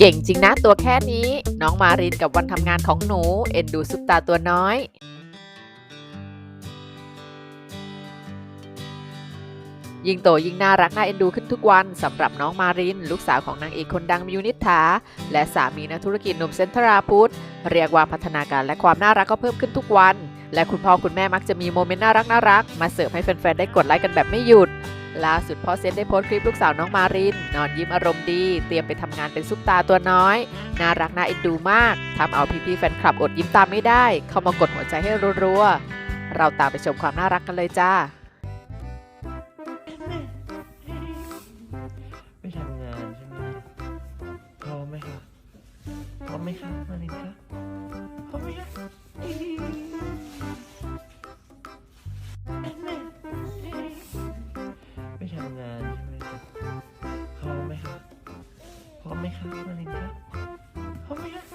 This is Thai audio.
เก่งจริงนะตัวแค่นี้ น้องมารินกับวันทำงานของหนู เอ็นดูซุปตาตัวน้อยยิ่งโตยิ่งน่ารักน่าเอ็นดูขึ้นทุกวันสำหรับน้องมาริน ลูกสาวของนางเอกคนดังมิวนิษฐาและสามีนักธุรกิจหนุ่มเซนทราพุทธเรียกว่าพัฒนาการและความน่ารักก็เพิ่มขึ้นทุกวัน และคุณพ่อคุณแม่มักจะมีโมเมนต์น่ารักน่ารักมาเสิร์ฟให้แฟนๆได้กดไลค์กันแบบไม่หยุด ล่าสุดพ่อเซนได้โพสต์คลิปลูกสาวน้องมาริน นอนยิ้มอารมณ์ดี เตรียมไปทำงานเป็นซุปตาตัวน้อย น่ารักน่าเอ็นดูมากทำเอาพี่ๆแฟนคลับอดยิ้มตามไม่ได้ เข้ามากดหัวใจให้รัวๆ เราตามไปชมความน่ารักกันเลยจ้าไม่ทำงานใช่ไหมพร้อมไหมคะพร้อมไหมคะมารินคะาใช่ไหมครับพร้อมไหมครับพร้อมไหมครับมาลินครับพร้อมไหมครับ